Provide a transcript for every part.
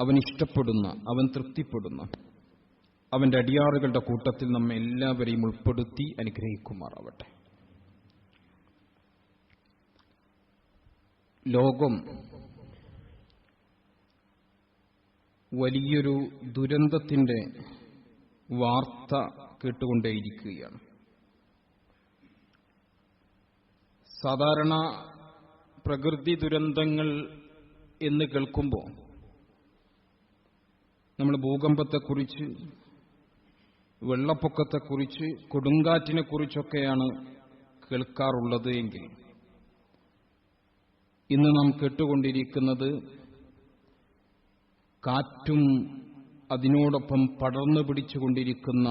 അവൻ ഇഷ്ടപ്പെടുന്ന അവൻ തൃപ്തിപ്പെടുന്ന അവന്റെ അടിയാറുകളുടെ കൂട്ടത്തിൽ നമ്മെ എല്ലാവരെയും ഉൾപ്പെടുത്തി അനുഗ്രഹിക്കുമാറാവട്ടെ. ലോകം വലിയൊരു ദുരന്തത്തിന്റെ വാർത്ത കേട്ടുകൊണ്ടേയിരിക്കുകയാണ്. സാധാരണ പ്രകൃതി ദുരന്തങ്ങൾ എന്ന് കേൾക്കുമ്പോൾ നമ്മൾ ഭൂകമ്പത്തെക്കുറിച്ച് വെള്ളപ്പൊക്കത്തെക്കുറിച്ച് കൊടുങ്കാറ്റിനെക്കുറിച്ചൊക്കെയാണ് കേൾക്കാറുള്ളത് എങ്കിൽ ഇന്ന് നാം കേട്ടുകൊണ്ടിരിക്കുന്നത് കാറ്റും അതിനോടൊപ്പം പടർന്നു പിടിച്ചുകൊണ്ടിരിക്കുന്ന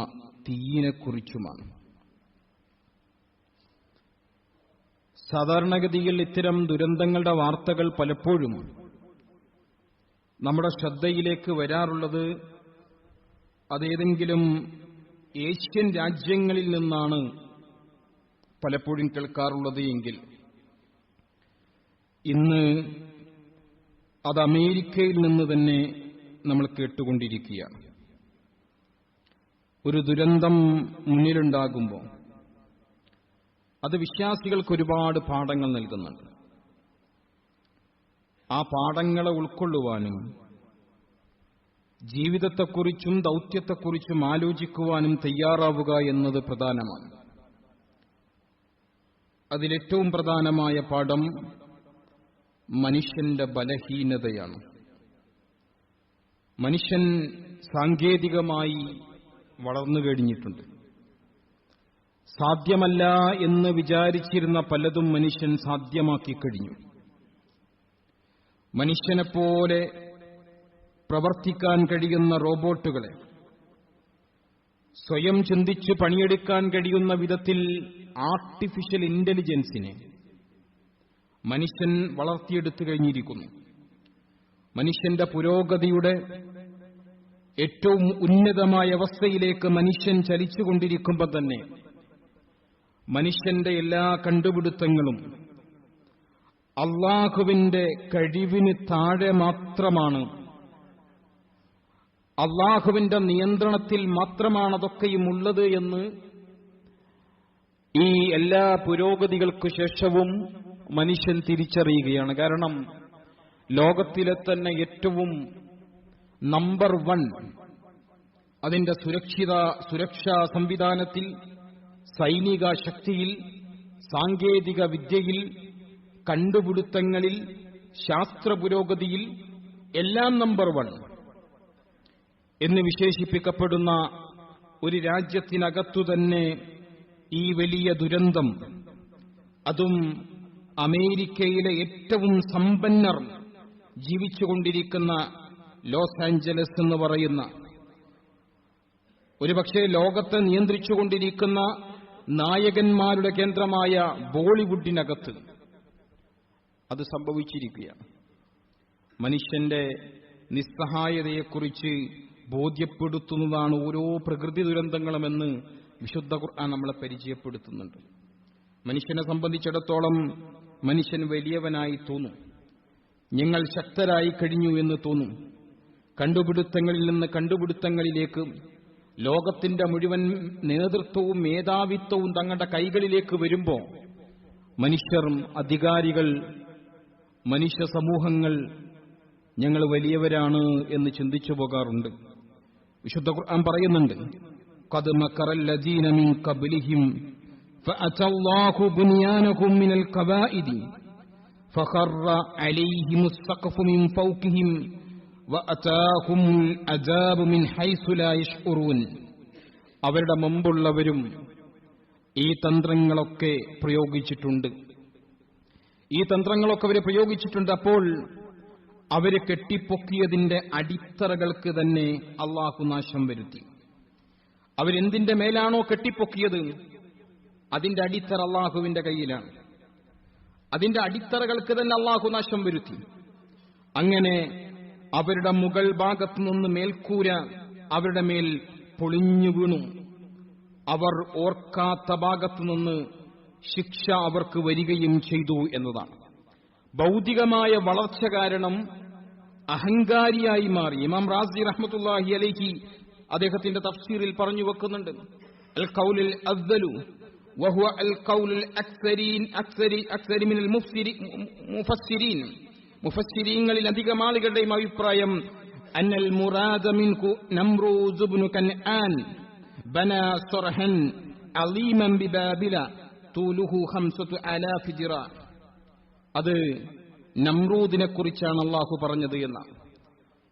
തീയിനെക്കുറിച്ചുമാണ്. സാധാരണഗതിയിൽ ഇത്തരം ദുരന്തങ്ങളുടെ വാർത്തകൾ പലപ്പോഴും നമ്മുടെ ശ്രദ്ധയിലേക്ക് വരാറുള്ളത് അതേതെങ്കിലും ഏഷ്യൻ രാജ്യങ്ങളിൽ നിന്നാണ് പലപ്പോഴും കേൾക്കാറുള്ളത് എങ്കിൽ. ഇന്ന് അത് അമേരിക്കയിൽ നിന്ന് തന്നെ നമ്മൾ കേട്ടുകൊണ്ടിരിക്കുകയാണ്. ഒരു ദുരന്തം മുന്നിലുണ്ടാകുമ്പോൾ അത് വിശ്വാസികൾക്ക് ഒരുപാട് പാഠങ്ങൾ നൽകുന്നുണ്ട്. ആ പാഠങ്ങളെ ഉൾക്കൊള്ളുവാനും ജീവിതത്തെക്കുറിച്ചും ദൗത്യത്തെക്കുറിച്ചും ആലോചിക്കുവാനും തയ്യാറാവുക എന്നത് പ്രധാനമാണ്. അതിലേറ്റവും പ്രധാനമായ പാഠം മനുഷ്യന്റെ ബലഹീനതയാണ്. മനുഷ്യൻ സാങ്കേതികമായി വളർന്നു കഴിഞ്ഞിട്ടുണ്ട്. സാധ്യമല്ല എന്ന് വിചാരിച്ചിരുന്ന പലതും മനുഷ്യൻ സാധ്യമാക്കി കഴിഞ്ഞു. മനുഷ്യനെപ്പോലെ പ്രവർത്തിക്കാൻ കഴിയുന്ന റോബോട്ടുകളെ സ്വയം ചിന്തിച്ച് പണിയെടുക്കാൻ കഴിയുന്ന വിധത്തിൽ ആർട്ടിഫിഷ്യൽ ഇന്റലിജൻസിനെ മനുഷ്യൻ വളർത്തിയെടുത്തു കഴിഞ്ഞിരിക്കുന്നു. മനുഷ്യന്റെ പുരോഗതിയുടെ ഏറ്റവും ഉന്നതമായ അവസ്ഥയിലേക്ക് മനുഷ്യൻ ചലിച്ചുകൊണ്ടിരിക്കുമ്പോൾ തന്നെ മനുഷ്യന്റെ എല്ലാ കണ്ടുപിടുത്തങ്ങളും അള്ളാഹുവിന്റെ കഴിവിന് താഴെ മാത്രമാണ്. അള്ളാഹുവിന്റെ നിയന്ത്രണത്തിൽ മാത്രമാണ് അതൊക്കെയും ഉള്ളത് എന്ന് ഈ എല്ലാ പുരോഗതികൾക്കു ശേഷവും മനുഷ്യൻ തിരിച്ചറിയുകയാണ്. കാരണം ലോകത്തിലെ തന്നെ ഏറ്റവും നമ്പർ വൺ അതിന്റെ സുരക്ഷിത സുരക്ഷാ സംവിധാനത്തിൽ സൈനിക ശക്തിയിൽ സാങ്കേതിക വിദ്യയിൽ കണ്ടുപിടുത്തങ്ങളിൽ ശാസ്ത്ര പുരോഗതിയിൽ എല്ലാം നമ്പർ വൺ എന്ന് വിശേഷിപ്പിക്കപ്പെടുന്ന ഒരു രാജ്യത്തിനകത്തു തന്നെ ഈ വലിയ ദുരന്തം അതും അമേരിക്കയിലെ ഏറ്റവും സമ്പന്നർ ജീവിച്ചുകൊണ്ടിരിക്കുന്ന ലോസ് ആഞ്ചലസ് എന്ന് പറയുന്ന ഒരുപക്ഷെ ലോകത്തെ നിയന്ത്രിച്ചുകൊണ്ടിരിക്കുന്ന നായകന്മാരുടെ കേന്ദ്രമായ ബോളിവുഡിനകത്ത് അത് സംഭവിച്ചിരിക്കുകയാണ്. മനുഷ്യന്റെ നിസ്സഹായതയെക്കുറിച്ച് ബോധ്യപ്പെടുത്തുന്നതാണ് ഓരോ പ്രകൃതി ദുരന്തങ്ങളുമെന്ന് വിശുദ്ധ ഖുർആൻ നമ്മളെ പരിചയപ്പെടുത്തുന്നുണ്ട്. മനുഷ്യനെ സംബന്ധിച്ചിടത്തോളം മനുഷ്യൻ വലിയവനായി തോന്നും. ഞങ്ങൾ ശക്തരായി കഴിഞ്ഞു എന്ന് തോന്നും. കണ്ടുപിടുത്തങ്ങളിൽ നിന്ന് കണ്ടുപിടുത്തങ്ങളിലേക്ക് ലോകത്തിന്റെ മുഴുവൻ നേതൃത്വവും മേധാവിത്വവും തങ്ങളുടെ കൈകളിലേക്ക് വരുമ്പോൾ മനുഷ്യർ അധികാരികൾ മനുഷ്യ സമൂഹങ്ങൾ ഞങ്ങൾ വലിയവരാണ് എന്ന് ചിന്തിച്ചു പോകാറുണ്ട് വിശുദ്ധ ഖുർആൻ പറയുന്നുണ്ട് قد مكر الذين من قبلهم فأتى الله بنيانهم من القبائد فخر عليهم السقف من فوقهم وأتاهم العذاب من حيث لا يشعرون അവരുടെ മുമ്പുള്ളവരും ഈ തന്ത്രങ്ങളൊക്കെ പ്രയോഗിച്ചിട്ടുണ്ട് ഈ തന്ത്രങ്ങളൊക്കെ അവർ പ്രയോഗിച്ചിട്ടുണ്ട്. അപ്പോൾ അവരെ കെട്ടിപ്പൊക്കിയതിന്റെ അടിത്തറകൾക്ക് തന്നെ അള്ളാഹു നാശം വരുത്തി. അവരെന്തിന്റെ മേലാണോ കെട്ടിപ്പൊക്കിയത്? അതിന്റെ അടിത്തറ അള്ളാഹുവിന്റെ കയ്യിലാണ്. അതിന്റെ അടിത്തറകൾക്ക് തന്നെ അള്ളാഹു നാശം വരുത്തി. അങ്ങനെ അവരുടെ മുകൾ ഭാഗത്തു നിന്ന് മേൽക്കൂര അവരുടെ മേൽ പൊളിഞ്ഞു വീണു. അവർ ഓർക്കാത്ത ഭാഗത്തു നിന്ന് ശിക്ഷ അവർക്ക് വരികയും ചെയ്തു എന്നതാണ് ഭൗതികമായ വളർച്ച കാരണം അഹങ്കാരിയായി മാറി ഇമാം റാസി റഹ്മത്തുല്ലാഹി അലൈഹി അദ്ദേഹത്തിന്റെ തഫ്സീറിൽ പറഞ്ഞു വെക്കുന്നുണ്ട് അൽ കൗലിൽ അദ്ദലു وهو القول الأكثرين أكثر أكثر من المفسرين مفسرين മുഫസ്സിരീങ്ങളിൽ അധികം ആളുകളുടെയും അഭിപ്രായം അന്നൽ മുറാദ മിൻകു നമ്രൂസ് ഇബ്നു കൻആൻ ബന സർഹൻ അലീമൻ ബിബാബില തൂലുഹു അത് നമ്രൂദിനെ കുറിച്ചാണ് അള്ളാഹു പറഞ്ഞത് എന്ന.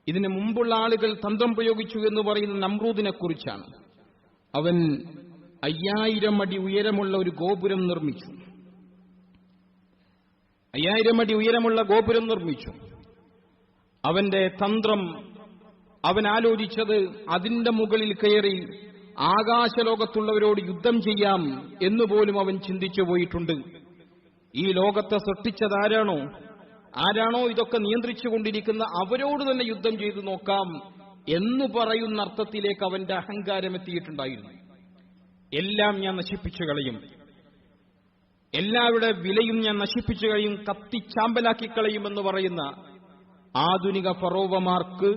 ഇതിന് മുമ്പുള്ള ആളുകൾ തന്ത്രം പ്രയോഗിച്ചു എന്ന് പറയുന്ന നമ്രൂദിനെ കുറിച്ചാണ് അവൻ അയ്യായിരം അടി ഉയരമുള്ള ഒരു ഗോപുരം നിർമ്മിച്ചു. അയ്യായിരം അടി ഉയരമുള്ള ഗോപുരം നിർമ്മിച്ചു. അവന്റെ തന്ത്രം അവൻ ആലോചിച്ചത് അതിന്റെ മുകളിൽ കയറി ആകാശലോകത്തുള്ളവരോട് യുദ്ധം ചെയ്യാം എന്നുപോലും അവൻ ചിന്തിച്ചു പോയിട്ടുണ്ട്. ഈ ലോകത്തെ സൃഷ്ടിച്ചത് ആരാണോ ഇതൊക്കെ നിയന്ത്രിച്ചുകൊണ്ടിരിക്കുന്ന അവരോട് തന്നെ യുദ്ധം ചെയ്തു നോക്കാം എന്ന് പറയുന്ന അർത്ഥത്തിലേക്ക് അവന്റെ അഹങ്കാരം എത്തിയിട്ടുണ്ടായിരുന്നു. എല്ലാം ഞാൻ നശിപ്പിച്ചു കളയും. എല്ലാവരുടെ വിലയും ഞാൻ നശിപ്പിച്ചു കഴിയും കത്തിച്ചാമ്പലാക്കി കളയുമെന്ന് പറയുന്ന ആധുനിക ഫറോവമാർക്ക്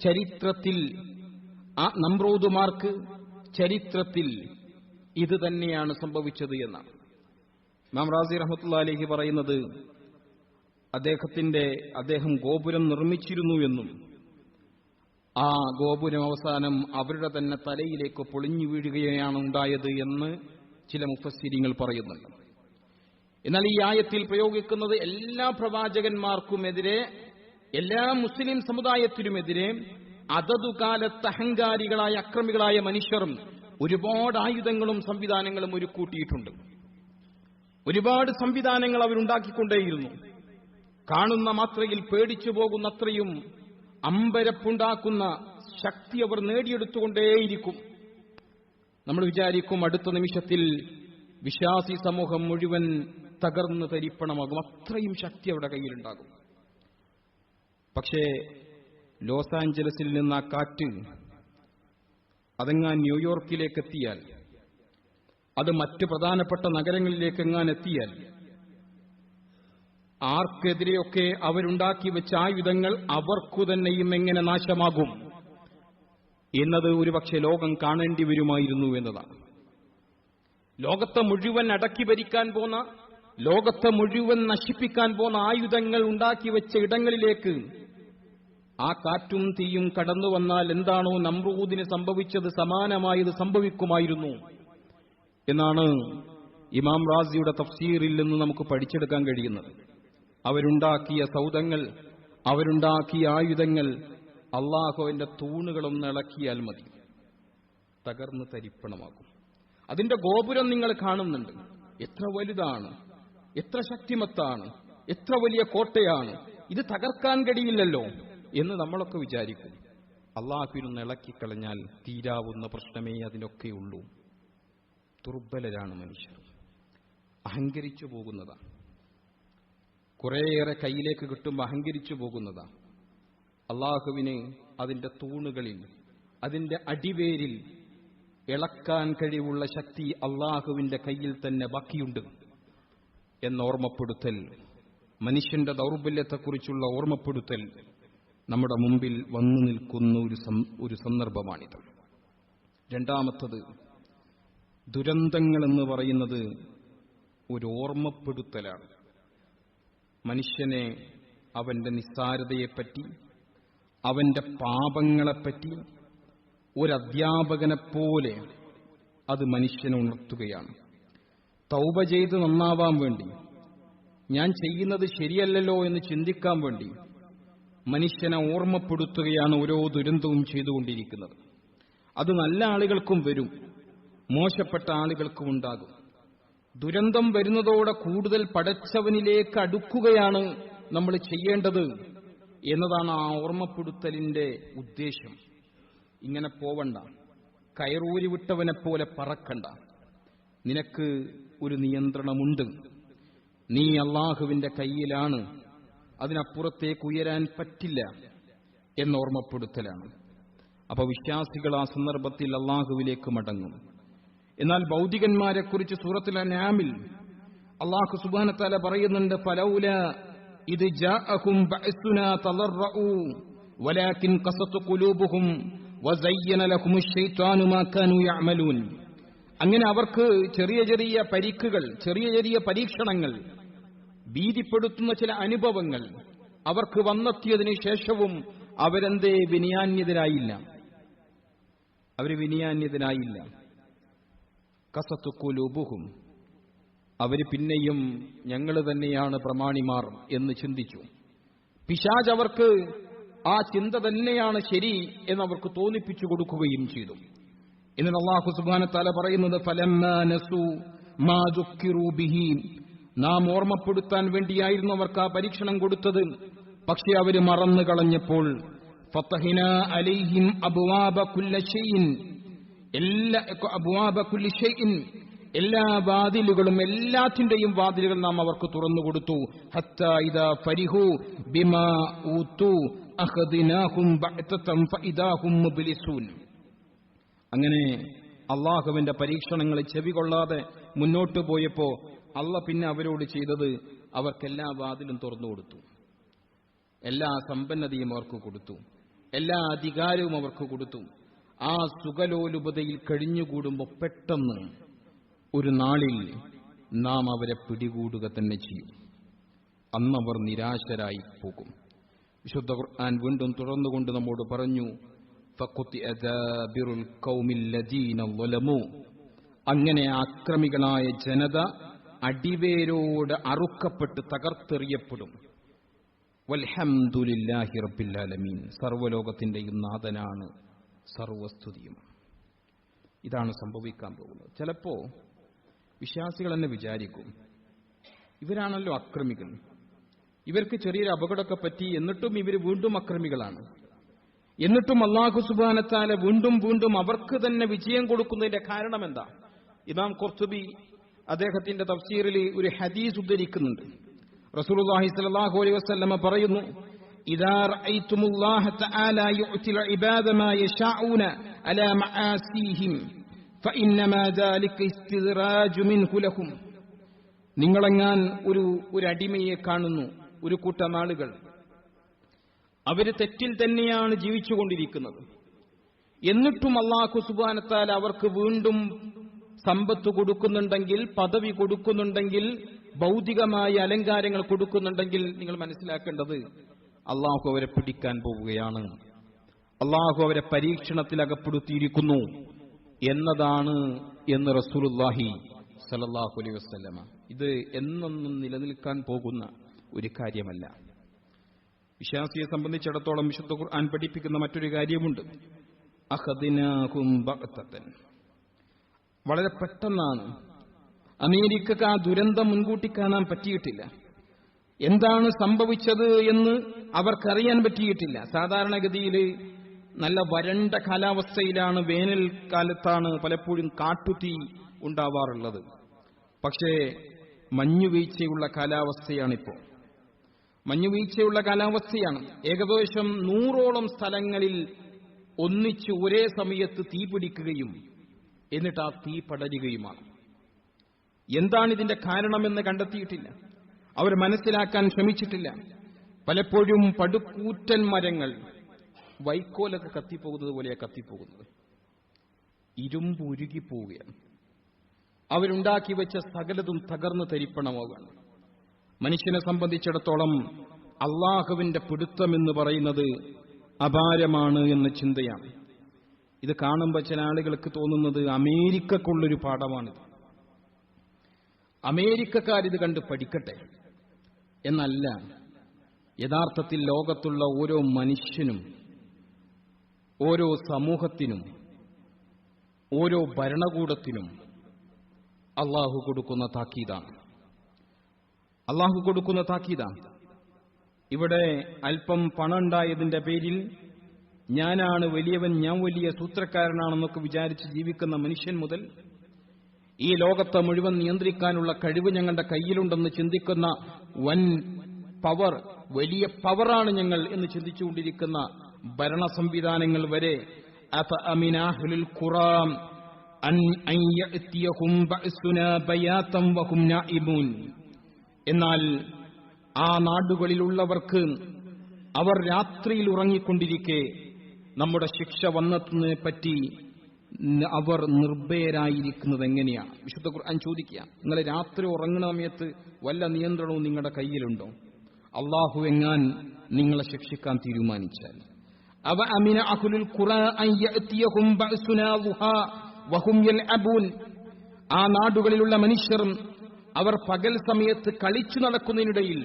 ചരിത്രത്തിൽ ആ നമ്രൂദുമാർക്ക് ചരിത്രത്തിൽ ഇത് തന്നെയാണ് സംഭവിച്ചത് എന്നാണ്. ഇമാം റാസി റഹമത്തുള്ള അലിഹി പറയുന്നത് അദ്ദേഹത്തിന്റെ അദ്ദേഹം ഗോപുരം നിർമ്മിച്ചിരുന്നു എന്നും ആ ഗോപുരം അവസാനം അവരുടെ തന്നെ തലയിലേക്ക് പൊളിഞ്ഞു വീഴുകയാണ് ഉണ്ടായത് എന്ന് ചില മുഫസ്സിരിങ്ങൾ പറയുന്നുണ്ട്. എന്നാൽ ഈ ആയത്തിൽ പ്രയോഗിക്കുന്നത് എല്ലാ പ്രവാചകന്മാർക്കുമെതിരെ എല്ലാ മുസ്ലിം സമുദായത്തിനുമെതിരെ അതതു കാലത്ത് അഹങ്കാരികളായ അക്രമികളായ മനുഷ്യരും ഒരുപാട് ആയുധങ്ങളും സംവിധാനങ്ങളും ഒരു കൂട്ടിയിട്ടുണ്ട് ഒരുപാട് സംവിധാനങ്ങൾ അവരുണ്ടാക്കിക്കൊണ്ടേയിരുന്നു. കാണുന്ന മാത്രയിൽ പേടിച്ചു പോകുന്നത്രയും അമ്പരപ്പുണ്ടാക്കുന്ന ശക്തി അവർ നേടിയെടുത്തുകൊണ്ടേയിരിക്കും. നമ്മൾ വിചാരിക്കും അടുത്ത നിമിഷത്തിൽ വിശ്വാസി സമൂഹം മുഴുവൻ തകർന്ന് തരിപ്പണമാകും. അത്രയും ശക്തി അവരുടെ കയ്യിലുണ്ടാകും. പക്ഷേ ലോസ് ആഞ്ചലസിൽ നിന്ന് ആ കാറ്റ് അതെങ്ങാൻ ന്യൂയോർക്കിലേക്ക് എത്തിയാൽ അത് മറ്റ് പ്രധാനപ്പെട്ട നഗരങ്ങളിലേക്ക് എങ്ങാൻ എത്തിയാൽ ആർക്കെതിരെയൊക്കെ അവരുണ്ടാക്കി വെച്ച ആയുധങ്ങൾ അവർക്കു തന്നെയും എങ്ങനെ നാശമാകും എന്നത് ഒരുപക്ഷെ ലോകം കാണേണ്ടി വരുമായിരുന്നു എന്നതാണ്. ലോകത്തെ മുഴുവൻ അടക്കി ഭരിക്കാൻ പോന്ന ലോകത്തെ മുഴുവൻ നശിപ്പിക്കാൻ പോന്ന ആയുധങ്ങൾ ഉണ്ടാക്കി വെച്ച ഇടങ്ങളിലേക്ക് ആ കാറ്റും തീയും കടന്നു വന്നാൽ എന്താണോ നമ്രൂദിന് സംഭവിച്ചത് സമാനമായത് സംഭവിക്കുമായിരുന്നു. എന്നാണ് ഇമാം റാസിയുടെ തഫ്സീറിൽ നിന്ന് നമുക്ക് പഠിച്ചെടുക്കാൻ കഴിയുന്നത്. അവരുണ്ടാക്കിയ സൗദങ്ങൾ അവരുണ്ടാക്കിയ ആയുധങ്ങൾ അള്ളാഹുവിന്റെ തൂണുകളൊന്ന് ഇളക്കിയാൽ മതി. തകർന്ന് തരിപ്പണമാകും. അതിന്റെ ഗോപുരം നിങ്ങൾ കാണുന്നുണ്ട്. എത്ര വലുതാണ് എത്ര ശക്തിമത്താണ് എത്ര വലിയ കോട്ടയാണ്. ഇത് തകർക്കാൻ കഴിയില്ലല്ലോ. എന്ന് നമ്മളൊക്കെ വിചാരിക്കും. അള്ളാഹുവിനൊന്ന് ഇളക്കിക്കളഞ്ഞാൽ തീരാവുന്ന പ്രശ്നമേ അതിനൊക്കെ ഉള്ളൂ. ദുർബലരാണ് മനുഷ്യർ. അഹങ്കരിച്ചു പോകുന്നതാ കുറേയേറെ കയ്യിലേക്ക് കിട്ടുമ്പോൾ അഹങ്കരിച്ചു പോകുന്നതാ അള്ളാഹുവിന് അതിന്റെ തൂണുകളിൽ അതിന്റെ അടിവേരിൽ ഇളക്കാൻ കഴിവുള്ള ശക്തി അള്ളാഹുവിന്റെ കയ്യിൽ തന്നെ ബാക്കിയുണ്ട് എന്ന ഓർമ്മപ്പെടുത്തൽ മനുഷ്യന്റെ ദൗർബല്യത്തെക്കുറിച്ചുള്ള ഓർമ്മപ്പെടുത്തൽ നമ്മുടെ മുമ്പിൽ വന്നു നിൽക്കുന്ന ഒരു ഒരു സന്ദർഭമാണിത്. രണ്ടാമത്തത് ദുരന്തങ്ങൾ എന്ന് പറയുന്നത് ഒരു ഓർമ്മപ്പെടുത്തലാണ്. മനുഷ്യനെ അവന്റെ നിസ്സാരതയെപ്പറ്റി അവന്റെ പാപങ്ങളെപ്പറ്റി ഒരധ്യാപകനെപ്പോലെ അത് മനുഷ്യനെ ഉണർത്തുകയാണ്. തൗബ ചെയ്ത് നന്നാവാൻ വേണ്ടി ഞാൻ ചെയ്യുന്നത് ശരിയല്ലല്ലോ എന്ന് ചിന്തിക്കാൻ വേണ്ടി മനുഷ്യനെ ഓർമ്മപ്പെടുത്തുകയാണ് ഓരോ ദുരന്തവും ചെയ്തുകൊണ്ടിരിക്കുന്നത്. അത് നല്ല ആളുകൾക്കും വരും മോശപ്പെട്ട ആളുകൾക്കും ഉണ്ടാകും. ദുരന്തം വരുന്നതോടെ കൂടുതൽ പടച്ചവനിലേക്ക് അടുക്കുകയാണ് നമ്മൾ ചെയ്യേണ്ടത് എന്നതാണ് ആ ഓർമ്മപ്പെടുത്തലിന്റെ ഉദ്ദേശം. ഇങ്ങനെ പോവണ്ട. കയറൂരി വിട്ടവനെ പോലെ പറക്കണ്ട. നിനക്ക് ഒരു നിയന്ത്രണമുണ്ട്. നീ അള്ളാഹുവിന്റെ കയ്യിലാണ് അതിനപ്പുറത്തേക്ക് ഉയരാൻ പറ്റില്ല എന്ന ഓർമ്മപ്പെടുത്തലാണ് അപ്പൊ വിശ്വാസികൾ ആ സന്ദർഭത്തിൽ അള്ളാഹുവിലേക്ക് മടങ്ങും. എന്നാൽ ഭൗതികന്മാരെക്കുറിച്ച് സൂറത്തിലെ നാമിൽ അള്ളാഹു സുബാനത്താല പറയുന്നുണ്ട് ഫലൗല ഇത് അങ്ങനെ അവർക്ക് ചെറിയ ചെറിയ പരിക്കുകൾ ചെറിയ ചെറിയ പരീക്ഷണങ്ങൾ ഭീതിപ്പെടുത്തുന്ന ചില അനുഭവങ്ങൾ അവർക്ക് വന്നെത്തിയതിനു ശേഷവും അവരെന്തേ വിനയാന്യതരായില്ല. അവർ വിനയാന്യതരായില്ല. കസത്തുക്കുലുബുഹും അവർ പിന്നെയും ഞങ്ങൾ തന്നെയാണ് പ്രമാണിമാർ എന്ന് ചിന്തിച്ചു. പിശാജ് അവർക്ക് ആ ചിന്ത തന്നെയാണ് ശരി എന്നവർക്ക് തോന്നിപ്പിച്ചു കൊടുക്കുകയും ചെയ്തു. എന്നിട്ട് അള്ളാഹു സുബാന തല പറയുന്നത് ഫലം നാം ഓർമ്മപ്പെടുത്താൻ വേണ്ടിയായിരുന്നു അവർക്ക് ആ പരീക്ഷണം കൊടുത്തത്. പക്ഷെ അവർ മറന്നു കളഞ്ഞപ്പോൾ ഫത്തഹിന അലൈഹിം അബ്വാബ എല്ലാ അബ്വാബ എല്ലാ വാതിലുകളും എല്ലാത്തിന്റെയും വാതിലുകൾ നാം അവർക്ക് തുറന്നു കൊടുത്തു. ഫരിഹു ബിമാ ഊത്തു അങ്ങനെ അള്ളാഹുവിന്റെ പരീക്ഷണങ്ങളെ ചെവികൊള്ളാതെ മുന്നോട്ടു പോയപ്പോ അള്ള പിന്നെ അവരോട് ചെയ്തത് അവർക്കെല്ലാ വാതിലും തുറന്നു കൊടുത്തു. എല്ലാ സമ്പന്നതയും അവർക്ക് കൊടുത്തു. എല്ലാ അധികാരവും അവർക്ക് കൊടുത്തു. ആ സുഖലോലുപതയിൽ കഴിഞ്ഞുകൂടുമ്പോൾ പെട്ടെന്ന് ഒരു നാളിൽ നാം അവരെ പിടികൂടുക തന്നെ ചെയ്യും. അന്നവർ നിരാശരായി പോകും. വിശുദ്ധ ഖുർആൻ വീണ്ടും തുടർന്നുകൊണ്ട് നമ്മോട് പറഞ്ഞു അങ്ങനെ അക്രമികളായ ജനത അടിവേരോട് അറുക്കപ്പെട്ട് തകർത്തെറിയപ്പെടും. വൽഹംദുലില്ലാഹി റബ്ബിൽ ആലമീൻ സർവലോകത്തിന്റെയും നാഥനാണ് സർവസ്തുതിയും. ഇതാണ് സംഭവിക്കാൻ പോകുന്നത്. ചിലപ്പോ വിശ്വാസികൾ തന്നെ വിചാരിക്കും ഇവരാണല്ലോ അക്രമികൾ. ഇവർക്ക് ചെറിയൊരു അപകടമൊക്കെ പറ്റി എന്നിട്ടും ഇവർ വീണ്ടും അക്രമികളാണ്. എന്നിട്ടും അള്ളാഹു സുബാനത്താല വീണ്ടും വീണ്ടും അവർക്ക് തന്നെ വിജയം കൊടുക്കുന്നതിന്റെ കാരണം എന്താ? ഇമാം ഖുർത്തുബി അദ്ദേഹത്തിന്റെ തഫ്സീറിൽ ഒരു ഹദീസ് ഉദ്ധരിക്കുന്നുണ്ട് റസൂലുള്ളാഹി സ്വല്ലല്ലാഹു അലൈഹി വസല്ലമ പറയുന്നു إذا رأيتم الله تعالى يؤتي العباد ما يشاءون على معاسيهم فإنما ذلك استدراج منه لهم നിങ്ങളെങ്ങാൻ ഒരു ഒരു അടിമയെ കാണുന്നു ഒരു കൂട്ടം ആളുകൾ അവര് തെറ്റിൽ തന്നെയാണ് ജീവിച്ചുകൊണ്ടിരിക്കുന്നത് എന്നിട്ടും അള്ളാഹു സുബാനത്താൽ അവർക്ക് വീണ്ടും സമ്പത്ത് കൊടുക്കുന്നുണ്ടെങ്കിൽ പദവി കൊടുക്കുന്നുണ്ടെങ്കിൽ ഭൗതികമായ അലങ്കാരങ്ങൾ കൊടുക്കുന്നുണ്ടെങ്കിൽ നിങ്ങൾ മനസ്സിലാക്കേണ്ടത് അള്ളാഹു അവരെ പിടിക്കാൻ പോവുകയാണ്. അള്ളാഹു അവരെ പരീക്ഷണത്തിൽ അകപ്പെടുത്തിയിരിക്കുന്നു എന്നതാണ് എന്ന് റസൂലുല്ലാഹി സലല്ലാഹു അലൈ വസ്ലമ ഇത് എന്നൊന്നും നിലനിൽക്കാൻ പോകുന്ന ഒരു കാര്യമല്ല. വിശ്വാസിയെ സംബന്ധിച്ചിടത്തോളം വിശുദ്ധ ഖുർആൻ പഠിപ്പിക്കുന്ന മറ്റൊരു കാര്യമുണ്ട്. ബഅ്തതൻ. വളരെ പെട്ടെന്നാണ്. അമേരിക്കക്ക് ആ ദുരന്തം മുൻകൂട്ടി കാണാൻ പറ്റിയിട്ടില്ല. എന്താണ് സംഭവിച്ചത് എന്ന് അവർക്കറിയാൻ പറ്റിയിട്ടില്ല. സാധാരണഗതിയിൽ നല്ല വരണ്ട കാലാവസ്ഥയിലാണ് വേനൽക്കാലത്താണ് പലപ്പോഴും കാട്ടുതീ ഉണ്ടാവാറുള്ളത്. പക്ഷേ മഞ്ഞുവീഴ്ചയുള്ള കാലാവസ്ഥയാണിപ്പോൾ. മഞ്ഞുവീഴ്ചയുള്ള കാലാവസ്ഥയാണ്. ഏകദേശം നൂറോളം സ്ഥലങ്ങളിൽ ഒന്നിച്ച് ഒരേ സമയത്ത് തീ പിടിക്കുകയും എന്നിട്ട് ആ തീ പടരുകയുമാണ്. എന്താണ് ഇതിന്റെ കാരണമെന്ന് കണ്ടെത്തിയിട്ടില്ല. അവർ മനസ്സിലാക്കാൻ ശ്രമിച്ചിട്ടില്ല. പലപ്പോഴും പടുക്കൂറ്റൻ മരങ്ങൾ വൈക്കോലൊക്കെ കത്തിപ്പോകുന്നത് പോലെയാണ് കത്തിപ്പോകുന്നത്. ഇരുമ്പ് ഉരുകിപ്പോവുകയാണ്. അവരുണ്ടാക്കി വെച്ച സകലതും തകർന്നു തരിപ്പണമാവുകയാണ്. മനുഷ്യനെ സംബന്ധിച്ചിടത്തോളം അള്ളാഹുവിന്റെ പിടുത്തം എന്ന് പറയുന്നത് അപാരമാണ് എന്ന ചിന്തയാണ്. ഇത് കാണുമ്പോൾ ചില ആളുകൾക്ക് തോന്നുന്നത് അമേരിക്കക്കുള്ളൊരു പാഠമാണിത്. അമേരിക്കക്കാരിത് കണ്ട് പഠിക്കട്ടെ. എന്നല്ല യഥാർത്ഥത്തിൽ ലോകത്തുള്ള ഓരോ മനുഷ്യനും ഓരോ സമൂഹത്തിനും ഓരോ ഭരണകൂടത്തിനും അള്ളാഹു കൊടുക്കുന്ന താക്കീതാണ്. അള്ളാഹു കൊടുക്കുന്ന താക്കീതാണ്. ഇവിടെ അല്പം പണം ഉണ്ടായതിന്റെ പേരിൽ ഞാനാണ് വലിയവൻ ഞാൻ വലിയ സൂത്രക്കാരനാണെന്നൊക്കെ വിചാരിച്ച് ജീവിക്കുന്ന മനുഷ്യൻ മുതൽ ഈ ലോകത്തെ മുഴുവൻ നിയന്ത്രിക്കാനുള്ള കഴിവ് ഞങ്ങളുടെ കയ്യിലുണ്ടെന്ന് ചിന്തിക്കുന്ന വൻ പവർ വലിയ പവറാണ് ഞങ്ങൾ എന്ന് ചിന്തിച്ചുകൊണ്ടിരിക്കുന്ന ഭരണ സംവിധാനങ്ങൾ വരെ. എന്നാൽ ആ നാടുകളിലുള്ളവർക്ക് അവർ രാത്രിയിൽ ഉറങ്ങിക്കൊണ്ടിരിക്കെ നമ്മുടെ ശിക്ഷ വന്നതിനെ പറ്റി അവർ നിർഭയരായിരിക്കുന്നത് എങ്ങനെയാണ് വിശുദ്ധ ഖുർആൻ ചോദിക്കുക. നിങ്ങൾ രാത്രി ഉറങ്ങുന്ന സമയത്ത് വല്ല നിയന്ത്രണവും നിങ്ങളുടെ കയ്യിലുണ്ടോ? അള്ളാഹു എങ്ങാൻ നിങ്ങളെ ശിക്ഷിക്കാൻ തീരുമാനിച്ചാൽ. അവ അമിന അഹുലുൽ ആ നാടുകളിലുള്ള മനുഷ്യരും അവർ പകൽ സമയത്ത് കളിച്ചു നടക്കുന്നതിനിടയിൽ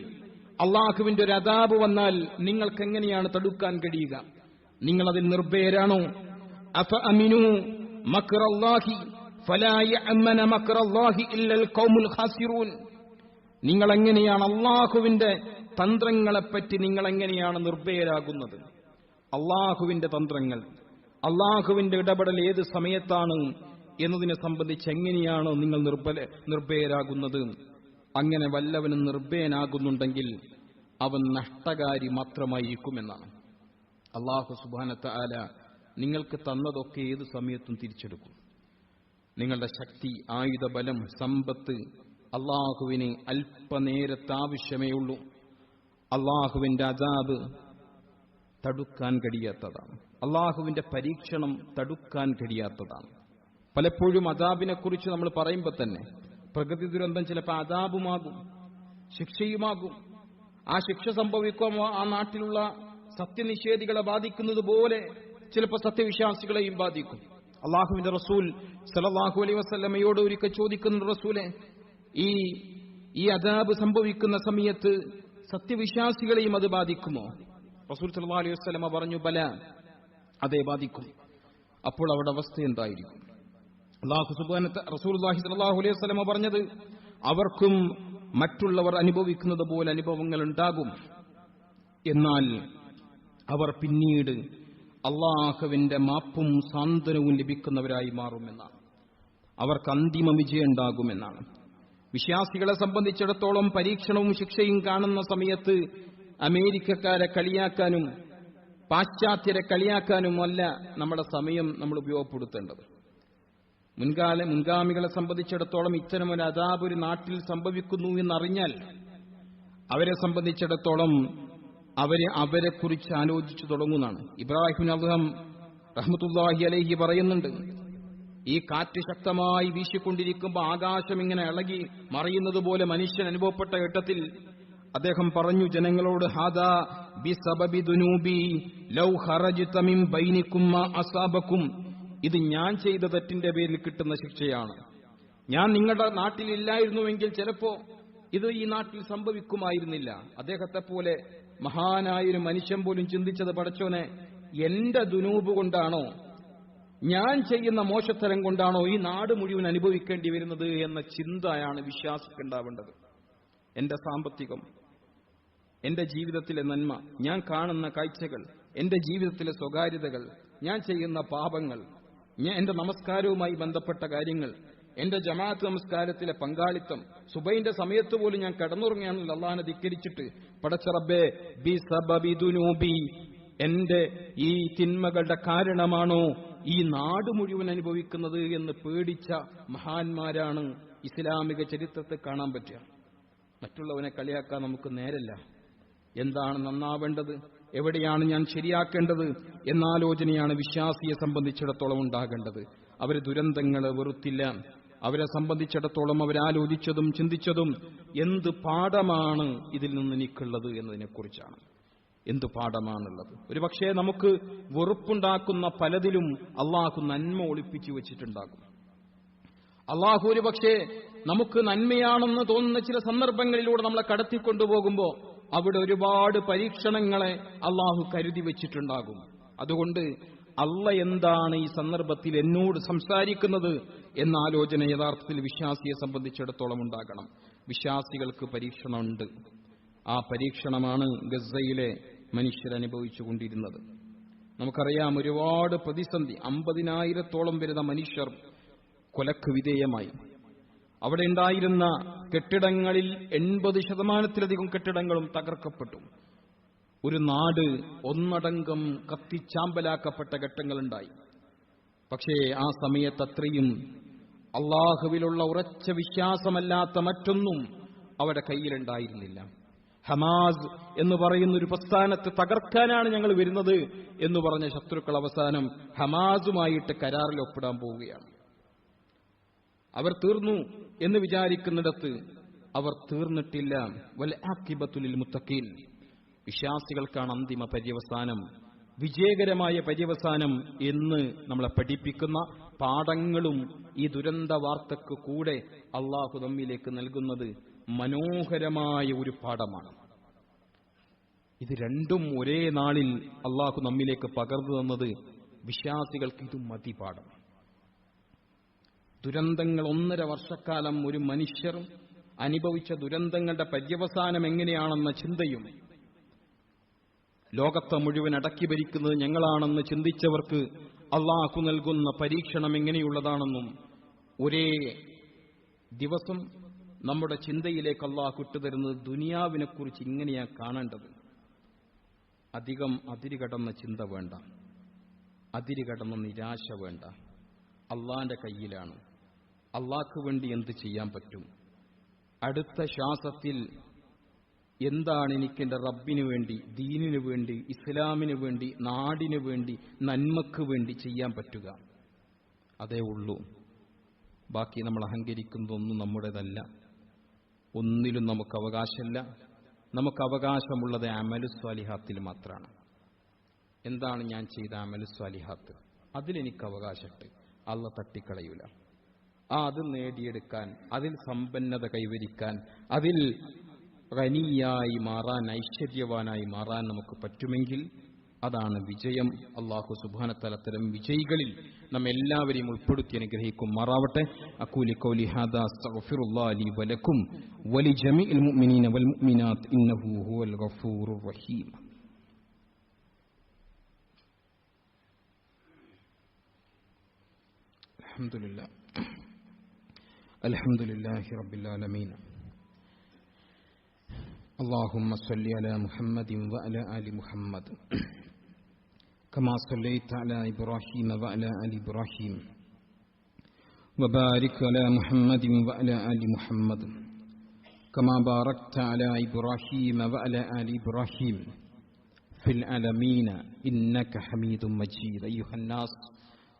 അള്ളാഹുവിന്റെ ഒരു അതാബ് വന്നാൽ നിങ്ങൾക്ക് എങ്ങനെയാണ് തടുക്കാൻ കഴിയുക? നിങ്ങൾ അതിൽ നിർഭയരാണോ? അഫ അമിനു മക്രല്ലാഹി ഫലാ യഅമന മക്റല്ലാഹി ഇല്ലൽ ഖൗമുൽ ഖാസിറൂൻ. നിങ്ങൾ എങ്ങനെയാണ് അള്ളാഹുവിന്റെ തന്ത്രങ്ങളെപ്പറ്റി നിങ്ങൾ എങ്ങനെയാണ് നിർഭയരാകുന്നത്? അള്ളാഹുവിന്റെ തന്ത്രങ്ങൾ അള്ളാഹുവിന്റെ ഇടപെടൽ ഏത് സമയത്താണ് എന്നതിനെ സംബന്ധിച്ച് എങ്ങനെയാണ് നിങ്ങൾ നിർബല നിർഭയരാകുന്നത്? അങ്ങനെ വല്ലവനും നിർഭയനാകുന്നുണ്ടെങ്കിൽ അവൻ നഷ്ടകാരി മാത്രമായിരിക്കുമെന്നാണ് അള്ളാഹു സുബാനത്ത ആല നിങ്ങൾക്ക് തന്നതൊക്കെ ഏത് സമയത്തും തിരിച്ചെടുക്കും. നിങ്ങളുടെ ശക്തി ആയുധബലം സമ്പത്ത് അള്ളാഹുവിന് അല്പനേരത്തെ ആവശ്യമേ ഉള്ളൂ. അള്ളാഹുവിന്റെ അജാബ് തടുക്കാൻ കഴിയാത്തതാണ്. അള്ളാഹുവിന്റെ പരീക്ഷണം തടുക്കാൻ കഴിയാത്തതാണ്. പലപ്പോഴും അതാബിനെ കുറിച്ച് നമ്മൾ പറയുമ്പോൾ തന്നെ പ്രകൃതി ദുരന്തം ചിലപ്പോൾ അതാബുമാകും ശിക്ഷയുമാകും. ആ ശിക്ഷ സംഭവിക്കുമ്പോൾ ആ നാട്ടിലുള്ള സത്യനിഷേധികളെ ബാധിക്കുന്നത് പോലെ ചിലപ്പോൾ സത്യവിശ്വാസികളെയും ബാധിക്കും. അള്ളാഹുവിന്റെ റസൂൽ സലല്ലാഹു അലൈ വസ്ലമയോട് ഒരിക്കൽ ചോദിക്കുന്ന റസൂലെ ഈ ഈ അദാബ് സംഭവിക്കുന്ന സമയത്ത് സത്യവിശ്വാസികളെയും അത് ബാധിക്കുമോ? റസൂൽ സല്ലാ അലൈഹി വസ്ലമ പറഞ്ഞു ബല അതെ ബാധിക്കും. അപ്പോൾ അവിടെ അവസ്ഥ എന്തായിരിക്കും? അള്ളാഹു സുബാനത്ത് അള്ളാഹി സലാഹു അലൈഹി വസ്ലമ പറഞ്ഞത് അവർക്കും മറ്റുള്ളവർ അനുഭവിക്കുന്നത് പോലെ അനുഭവങ്ങൾ ഉണ്ടാകും. എന്നാൽ അവർ പിന്നീട് അള്ളാഹുവിന്റെ മാപ്പും സാന്ത്വനവും ലഭിക്കുന്നവരായി മാറുമെന്നാണ്. അവർക്ക് അന്തിമ വിജയം ഉണ്ടാകുമെന്നാണ് വിശ്വാസികളെ സംബന്ധിച്ചിടത്തോളം പരീക്ഷണവും ശിക്ഷയും കാണുന്ന സമയത്ത് അമേരിക്കക്കാരെ കളിയാക്കാനും പാശ്ചാത്യരെ കളിയാക്കാനും അല്ല നമ്മുടെ സമയം നമ്മൾ ഉപയോഗപ്പെടുത്തേണ്ടത്. മുൻകാല മുൻഗാമികളെ സംബന്ധിച്ചിടത്തോളം ഇത്തരം ഒരു അതാപ് ഒരു നാട്ടിൽ സംഭവിക്കുന്നു എന്നറിഞ്ഞാൽ അവരെ സംബന്ധിച്ചിടത്തോളം അവർ അവരെ കുറിച്ച് ആലോചിച്ചു തുടങ്ങുന്നതാണ്. ഇബ്രാഹിം അദ്ദേഹം റഹ്മത്തുല്ലാഹി അലഹി പറയുന്നുണ്ട് ഈ കാറ്റ് ശക്തമായി വീശിക്കൊണ്ടിരിക്കുമ്പോൾ ആകാശം ഇങ്ങനെ ഇളകി മറിയുന്നത് പോലെ മനുഷ്യൻ അനുഭവപ്പെട്ട ഘട്ടത്തിൽ അദ്ദേഹം പറഞ്ഞു ജനങ്ങളോട് ഹാദാ ബി സബബി ദുനൂബി ലൗ ഹറജ് മിൻ ബൈനിക്കും മാ അസാബക്കും. ഇത് ഞാൻ ചെയ്ത തെറ്റിന്റെ പേരിൽ കിട്ടുന്ന ശിക്ഷയാണ്. ഞാൻ നിങ്ങളുടെ നാട്ടിലില്ലായിരുന്നുവെങ്കിൽ ചിലപ്പോ ഇത് ഈ നാട്ടിൽ സംഭവിക്കുമായിരുന്നില്ല. അദ്ദേഹത്തെ പോലെ മഹാനായൊരു മനുഷ്യൻ പോലും ചിന്തിച്ചത് പടച്ചോനെ എന്റെ ദുനൂപ് കൊണ്ടാണോ? ഞാൻ ചെയ്യുന്ന മോശത്തരം കൊണ്ടാണോ ഈ നാട് മുഴുവൻ അനുഭവിക്കേണ്ടി വരുന്നത് എന്ന ചിന്തയാണ് വിശ്വാസിക്കുണ്ടാവേണ്ടത്. എന്റെ സാമ്പത്തികം എന്റെ ജീവിതത്തിലെ നന്മ ഞാൻ കാണുന്ന കാഴ്ചകൾ എന്റെ ജീവിതത്തിലെ സ്വകാര്യതകൾ ഞാൻ ചെയ്യുന്ന പാപങ്ങൾ ഞാൻ എന്റെ നമസ്കാരവുമായി ബന്ധപ്പെട്ട കാര്യങ്ങൾ എന്റെ ജമാഅത്ത് നമസ്കാരത്തിലെ പങ്കാളിത്തം സുബൈന്റെ സമയത്ത് പോലും ഞാൻ കടന്നുറങ്ങിയാണല്ലോ അള്ളാഹിനെ ധിക്കരിച്ചിട്ട് പടച്ചറബേ ബി സബബി ദുനൂബി എന്റെ ഈ തിന്മകളുടെ കാരണമാണോ ഈ നാട് മുഴുവൻ അനുഭവിക്കുന്നത് എന്ന് പേടിച്ച മഹാന്മാരാണ് ഇസ്ലാമിക ചരിത്രത്തെ കാണാൻ പറ്റുക. മറ്റുള്ളവനെ കളിയാക്കാൻ നമുക്ക് നേരല്ല. എന്താണ് നന്നാവേണ്ടത്? എവിടെയാണ് ഞാൻ ശരിയാക്കേണ്ടത്? എന്നാലോചനയാണ് വിശ്വാസിയെ സംബന്ധിച്ചിടത്തോളം ഉണ്ടാകേണ്ടത്. അവർ ദുരന്തങ്ങളെ വെറുത്തില്ല. അവരെ സംബന്ധിച്ചിടത്തോളം അവരാലോചിച്ചതും ചിന്തിച്ചതും എന്ത് പാഠമാണ് ഇതിൽ നിന്ന് എനിക്കുള്ളത് എന്നതിനെക്കുറിച്ചാണ്. എന്ത് പാഠമാണുള്ളത്? ഒരു പക്ഷേ നമുക്ക് വെറുപ്പുണ്ടാക്കുന്ന പലതിലും അള്ളാഹു നന്മ ഒളിപ്പിച്ചു വെച്ചിട്ടുണ്ടാകും. അള്ളാഹു ഒരു പക്ഷേ നമുക്ക് നന്മയാണെന്ന് തോന്നുന്ന ചില സന്ദർഭങ്ങളിലൂടെ നമ്മളെ കടത്തിക്കൊണ്ടുപോകുമ്പോൾ അവിടെ ഒരുപാട് പരീക്ഷണങ്ങളെ അള്ളാഹു കരുതി വെച്ചിട്ടുണ്ടാകും. അതുകൊണ്ട് അള്ള എന്താണ് ഈ സന്ദർഭത്തിൽ എന്നോട് സംസാരിക്കുന്നത് എന്ന ആലോചന യഥാർത്ഥത്തിൽ വിശ്വാസിയെ സംബന്ധിച്ചിടത്തോളം ഉണ്ടാകണം. വിശ്വാസികൾക്ക് പരീക്ഷണമുണ്ട്. ആ പരീക്ഷണമാണ് ഗസയിലെ മനുഷ്യർ അനുഭവിച്ചുകൊണ്ടിരുന്നത് നമുക്കറിയാം ഒരുപാട് പ്രതിസന്ധി അമ്പതിനായിരത്തോളം വരുന്ന മനുഷ്യർ കൊലക്ക് വിധേയമായി. അവിടെ ഉണ്ടായിരുന്ന കെട്ടിടങ്ങളിൽ എൺപത് ശതമാനത്തിലധികം കെട്ടിടങ്ങളും തകർക്കപ്പെട്ടു. ഒരു നാട് ഒന്നടങ്കം കത്തിച്ചാമ്പലാക്കപ്പെട്ട ഘട്ടങ്ങളുണ്ടായി. പക്ഷേ ആ സമയത്ത് അത്രയും അള്ളാഹുവിലുള്ള ഉറച്ച വിശ്വാസമല്ലാത്ത മറ്റൊന്നും അവരുടെ കയ്യിലുണ്ടായിരുന്നില്ല. ഹമാസ് എന്ന് പറയുന്ന ഒരു പ്രസ്ഥാനത്തെ തകർക്കാനാണ് ഞങ്ങൾ വരുന്നത് എന്ന് പറഞ്ഞ ശത്രുക്കൾ അവസാനം ഹമാസുമായിട്ട് കരാറിൽ ഒപ്പിടാൻ പോവുകയാണ്. അവർ തീർന്നു എന്ന് വിചാരിക്കുന്നിടത്ത് അവർ തീർന്നിട്ടില്ല. വൽ ആക്കിബത്തുലിൽ മുത്തക്കീൻ വിശ്വാസികൾക്കാണ് അന്തിമ പര്യവസാനം. വിജയകരമായ പര്യവസാനം എന്ന് നമ്മളെ പഠിപ്പിക്കുന്ന പാഠങ്ങളും ഈ ദുരന്ത വാർത്തക്ക് കൂടെ അള്ളാഹു നമ്മിലേക്ക് നൽകുന്നത് മനോഹരമായ ഒരു പാഠമാണ്. ഇത് രണ്ടും ഒരേ നാളിൽ അള്ളാഹു നമ്മിലേക്ക് പകർന്നു തന്നത് വിശ്വാസികൾക്ക് ഇത് മതി പാഠം. ദുരന്തങ്ങൾ ഒന്നര വർഷക്കാലം ഒരു മനുഷ്യർ അനുഭവിച്ച ദുരന്തങ്ങളുടെ പര്യവസാനം എങ്ങനെയാണെന്ന ചിന്തയും ലോകത്തെ മുഴുവൻ അടക്കി ഭരിക്കുന്നത് ഞങ്ങളാണെന്ന് ചിന്തിച്ചവർക്ക് അള്ളാഹു നൽകുന്ന പരീക്ഷണം എങ്ങനെയുള്ളതാണെന്നും ഒരേ ദിവസം നമ്മുടെ ചിന്തയിലേക്ക് അള്ളാഹു ഇട്ടുതരുന്നത് ദുനിയാവിനെക്കുറിച്ച് ഇങ്ങനെയാ കാണേണ്ടത്. അധികം അതിരുകടന്ന ചിന്ത വേണ്ട. അതിരുകടന്ന നിരാശ വേണ്ട. അള്ളാന്റെ കയ്യിലാണ്. അള്ളാഹ്ക്ക് വേണ്ടി എന്ത് ചെയ്യാൻ പറ്റും? അടുത്ത ശ്വാസത്തിൽ എന്താണ് എനിക്ക് എന്റെ റബ്ബിനു വേണ്ടി ദീനിനു വേണ്ടി ഇസ്ലാമിനു വേണ്ടി നാടിനു വേണ്ടി നന്മക്ക് വേണ്ടി ചെയ്യാൻ പറ്റുക. അതേ ഉള്ളൂ. ബാക്കി നമ്മൾ അഹങ്കരിക്കുന്നതൊന്നും നമ്മുടേതല്ല. ഒന്നിലും നമുക്ക് അവകാശമല്ല. നമുക്ക് അവകാശമുള്ളത് അമലു സ്വാലിഹാത്തിൽ മാത്രമാണ്. എന്താണ് ഞാൻ ചെയ്ത അമലു സ്വാലിഹാത്ത്? അതിലെനിക്ക് അവകാശമുണ്ട്. അള്ള തട്ടിക്കളയൂല. ആ അത് നേടിയെടുക്കാൻ അതിൽ സമ്പന്നത കൈവരിക്കാൻ അതിൽ ഖനിയായി മാറാൻ ഐശ്വര്യവാനായി മാറാൻ നമുക്ക് പറ്റുമെങ്കിൽ അതാണ് വിജയം അള്ളാഹു സുബാനത്തല അത്തരം വിജയികളിൽ നമ്മ എല്ലാവരെയും ഉൾപ്പെടുത്തി അനുഗ്രഹിക്കും മാറാവട്ടെ അക്കൂലി കൗലി ഹാദാ അസ്തഗ്ഫിറുല്ലാഹി ലി വലക്കും വലി ജമീഇൽ മുഅ്മിനീന വൽ മുഅ്മിനാത്ത് ഇന്നഹു ഹുവൽ ഗഫൂറുർ റഹീം الحمد لله الحمد لله رب العالمين اللهم صل على محمد وعلى آل محمد كما صليت على إبراهيم وعلى آل إبراهيم وبارك على محمد وعلى آل محمد كما باركت على إبراهيم وعلى آل إبراهيم في العالمين إنك حميد مجيد أيها الناس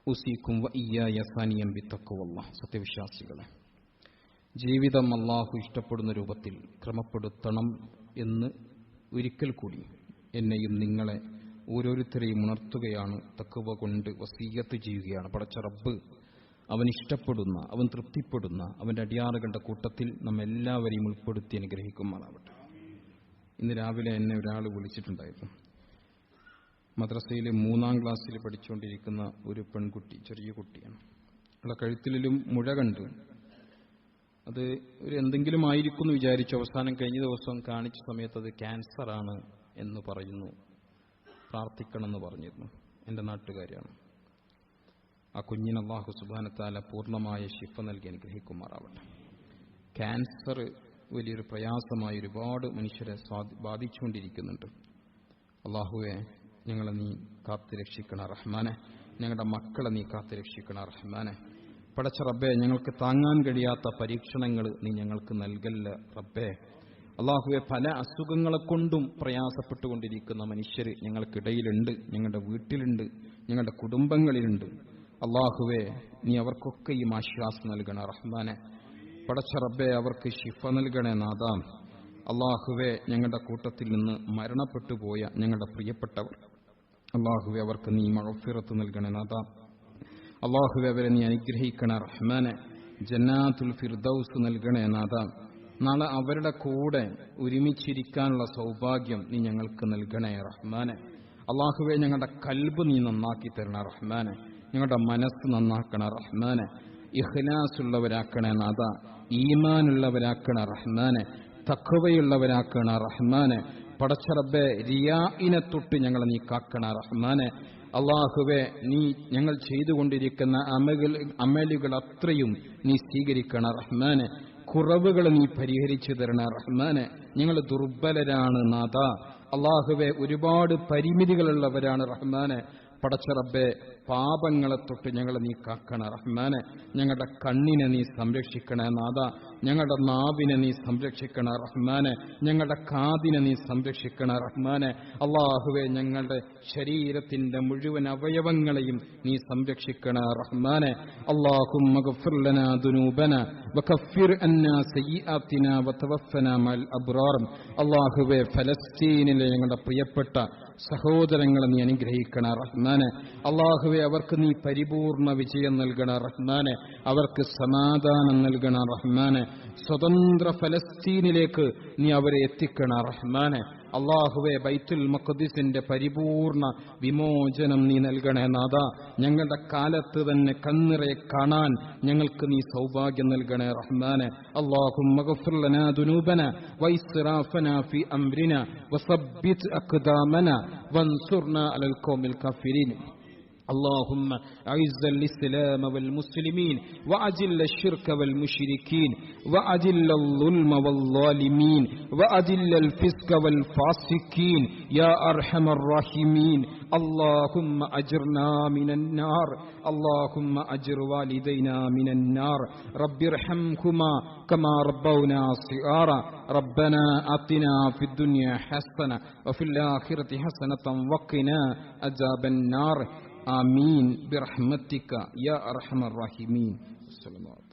ഉസീക്കും വയ്യായ സാനിയം ബിത്തക്കുവല്ല സത്യവിശ്വാസികളെ ജീവിതം അള്ളാഹു ഇഷ്ടപ്പെടുന്ന രൂപത്തിൽ ക്രമപ്പെടുത്തണം എന്ന് ഒരിക്കൽ കൂടി എന്നെയും നിങ്ങളെ ഓരോരുത്തരെയും ഉണർത്തുകയാണ് തക്കുവ കൊണ്ട് വസീയത്ത് ചെയ്യുകയാണ്. പടച്ച റബ്ബ് അവൻ ഇഷ്ടപ്പെടുന്ന അവൻ തൃപ്തിപ്പെടുന്ന അവന്റെ അടിയാറുകളുടെ കൂട്ടത്തിൽ നമ്മെല്ലാവരെയും ഉൾപ്പെടുത്തി അനുഗ്രഹിക്കുമാറാവട്ടെ. ഇന്ന് രാവിലെ എന്നെ ഒരാൾ വിളിച്ചിട്ടുണ്ടായിരുന്നു. മദ്രസയിലെ മൂന്നാം ക്ലാസ്സിൽ പഠിച്ചുകൊണ്ടിരിക്കുന്ന ഒരു പെൺകുട്ടി ചെറിയ കുട്ടിയാണ്. അവളുടെ കഴുത്തിലും മുഴ കണ്ടു. അത് ഒരു എന്തെങ്കിലും ആയിരിക്കും എന്ന് വിചാരിച്ചു അവസാനം കഴിഞ്ഞ ദിവസം കാണിച്ച സമയത്ത് അത് ക്യാൻസർ ആണ് എന്ന് പറയുന്നു. പ്രാർത്ഥിക്കണമെന്ന് പറഞ്ഞിരുന്നു. എന്റെ നാട്ടുകാരാണ് ആ കുഞ്ഞിന് അള്ളാഹു സുബാനത്താല പൂർണമായ ശിഫ നൽകി അനുഗ്രഹിക്കുമാറാവട്ടെ. ക്യാൻസർ വലിയൊരു പ്രയാസമായി ഒരുപാട് മനുഷ്യരെ ബാധിച്ചുകൊണ്ടിരിക്കുന്നുണ്ട്. അള്ളാഹുവെ ഞങ്ങളെ നീ കാത്തു രക്ഷിക്കണ റഹ്മാനെ. ഞങ്ങളുടെ മക്കളെ നീ കാത്തു രക്ഷിക്കണ റഹ്മാനെ. പടച്ച റബ്ബെ ഞങ്ങൾക്ക് താങ്ങാൻ കഴിയാത്ത പരീക്ഷണങ്ങൾ നീ ഞങ്ങൾക്ക് നൽകല്ല റബ്ബേ. അള്ളാഹുവെ പല അസുഖങ്ങളെ കൊണ്ടും പ്രയാസപ്പെട്ടുകൊണ്ടിരിക്കുന്ന മനുഷ്യർ ഞങ്ങൾക്കിടയിലുണ്ട് ഞങ്ങളുടെ വീട്ടിലുണ്ട് ഞങ്ങളുടെ കുടുംബങ്ങളിലുണ്ട്. അള്ളാഹുവെ നീ അവർക്കൊക്കെ ഈ ആശ്വാസം നൽകണേ റഹ്മാനെ. പടച്ച റബ്ബെ അവർക്ക് ശിഫ നൽകണേ നാദാം അള്ളാഹുവെ ഞങ്ങളുടെ കൂട്ടത്തിൽ നിന്ന് മരണപ്പെട്ടു പോയ ഞങ്ങളുടെ പ്രിയപ്പെട്ടവർ. അള്ളാഹുവെ അവർക്ക് നീ മഴഫിറത്ത് നൽകണേ നാഥ. അള്ളാഹുവെ അവരെ നീ അനുഗ്രഹിക്കണ റഹ്മാനെ ജന്നാത്തുൽ ഫിർദൌസ് നൽകണേ നാഥ. നാളെ അവരുടെ കൂടെ ഒരുമിച്ചിരിക്കാനുള്ള സൗഭാഗ്യം നീ ഞങ്ങൾക്ക് നൽകണേ റഹ്മാനെ. അള്ളാഹുവെ ഞങ്ങളുടെ കൽബ് നീ നന്നാക്കി തരണ റഹ്മാനെ. ഞങ്ങളുടെ മനസ്സ് നന്നാക്കണ റഹ്മാനെ. ഇഹ്ലാസുള്ളവരാക്കണേ നാഥ ഈമാനുള്ളവരാക്കണ റഹ്മാനെ. തക്കവയുള്ളവരാക്കണ റഹ്മാനെ. പടച്ചറബെ റിയാഇനെ തൊട്ട് ഞങ്ങളെ നീ കാക്കണ റഹ്മാനെ. അള്ളാഹുവെ നീ ഞങ്ങൾ ചെയ്തുകൊണ്ടിരിക്കുന്ന അമകൾ അമലുകൾ അത്രയും നീ സ്വീകരിക്കണ റഹ്മാനെ. കുറവുകൾ നീ പരിഹരിച്ചു തരണ റഹ്മാനെ. ഞങ്ങൾ ദുർബലരാണ് നാഥ. അള്ളാഹുവെ ഒരുപാട് പരിമിതികളുള്ളവരാണ് റഹ്മാനെ. പടച്ചറബെ പാപങ്ങളെ തൊട്ട് ഞങ്ങളെ നീ കാക്കണ. റഹ്മാനെ ഞങ്ങളുടെ കണ്ണിനെ നീ സംരക്ഷിക്കണേ നാഥ. ഞങ്ങളുടെ നാവിനെ നീ സംരക്ഷിക്കണ റഹ്മാനെ. ഞങ്ങളുടെ കാതിനെ നീ സംരക്ഷിക്കണ റഹ്മാനെ. അള്ളാഹുവെ ഞങ്ങളുടെ ശരീരത്തിന്റെ മുഴുവൻ അവയവങ്ങളെയും നീ സംരക്ഷിക്കണ റഹ്മാനെ. അള്ളാഹും അള്ളാഹുവെ ഫലസ്തീനിലെ ഞങ്ങളുടെ പ്രിയപ്പെട്ട സഹോദരങ്ങളെ നീ അനുഗ്രഹിക്കണ റഹ്മാനെ. അള്ളാഹുവെ അവർക്ക് നീ പരിപൂർണ വിജയം നൽകണ റഹ്മാനെ അവർക്ക് സമാധാനം നൽകണ റഹ്മാനെ സ്വതന്ത്ര ഫലസ്തീനിലേക്ക് നീ അവരെ എത്തിക്കണ റഹ്മാനെ. അള്ളാഹുവെ ബൈത്തുൽ മഖദിസിന്റെ പരിപൂർണ വിമോചനം നീ നൽകണേ നാഥ. ഞങ്ങളുടെ കാലത്ത് തന്നെ കണ്ണിറെ കാണാൻ ഞങ്ങൾക്ക് നീ സൗഭാഗ്യം നൽകണേ റഹ്മാനെ. അള്ളാഹും അംരിന വസബ്ബിത് അഖ്ദാമന വൻസുർന അലൽ ഖൗമിൽ കാഫിരീൻ. اللهم أعز الإسلام والمسلمين وأجل الشرك والمشركين وأجل الظلم والظالمين وأجل الفسق والفاسقين يا أرحم الراحمين اللهم أجرنا من النار اللهم أجر والدينا من النار رب ارحمكما كما ربونا صغارا ربنا آتنا في الدنيا حسنة وفي الآخرة حسنة وقنا عذاب النار آمين برحمتك يا أرحم الراحمين. السلام عليكم